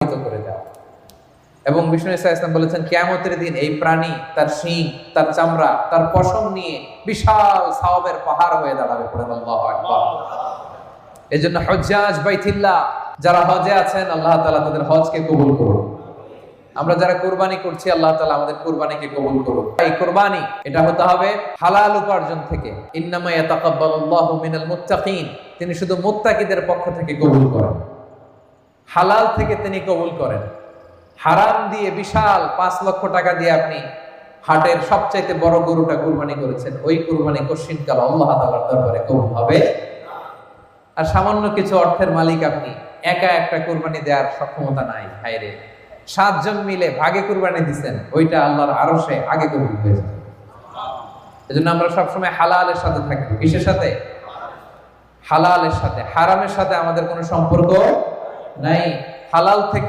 করে দেওয়া। এবং বিষ্ণু ইসা ইসলাম বলেছেন, কিয়ামতের দিন এই প্রাণী তার শিং, তার চামড়া, তার পশম নিয়ে বিশাল সাওয়াবের পাহাড় হয়ে দাঁড়াবে আকবার। এজন্য হজ্জাজ বাইতিল্লাহ, যারা হজে আছেন, আল্লাহ তাআলা তাদের হজকে কবুল করুন। আমরা যারা কোরবানি করছি, আল্লাহ তালা আমাদের কোরবানিকে কবুল করুন। এই কোরবানি, এটা হতে হবে হালাল উপার্জন থেকে। ইন্নামা ইয়াতাকাব্বালুল্লাহু মিনাল মুত্তাকিন, তিনি শুধু মুত্তাকিদের পক্ষ থেকে কবুল করেন। হালাল থেকে তিনি কবুল করেন। হারাম দিয়ে বিশাল পাঁচ লক্ষ টাকা দিয়ে আপনি হাটের সবচাইতে বড় গরুটা কুরবানি করেছেন। ওই কুরবানি কশিনকাল আল্লাহ তাআলার দরবারে কবুল হবে। আর সামান্য কিছু অর্থের মালিক আপনি, একা একটা কুরবানি দেওয়ার সক্ষমতা নাই, হায়রে। সাতজন মিলে ভাগে কুরবানি দিচ্ছেন ওইটা আল্লাহর আরশে আগে কবুল হয়ে যাবে এজন্য আমরা সবসময় হালালের সাথে থাকব কিসের সাথে? হালালের সাথে। হারামের সাথে আমাদের কোনো সম্পর্ক নাই হালাল থেকে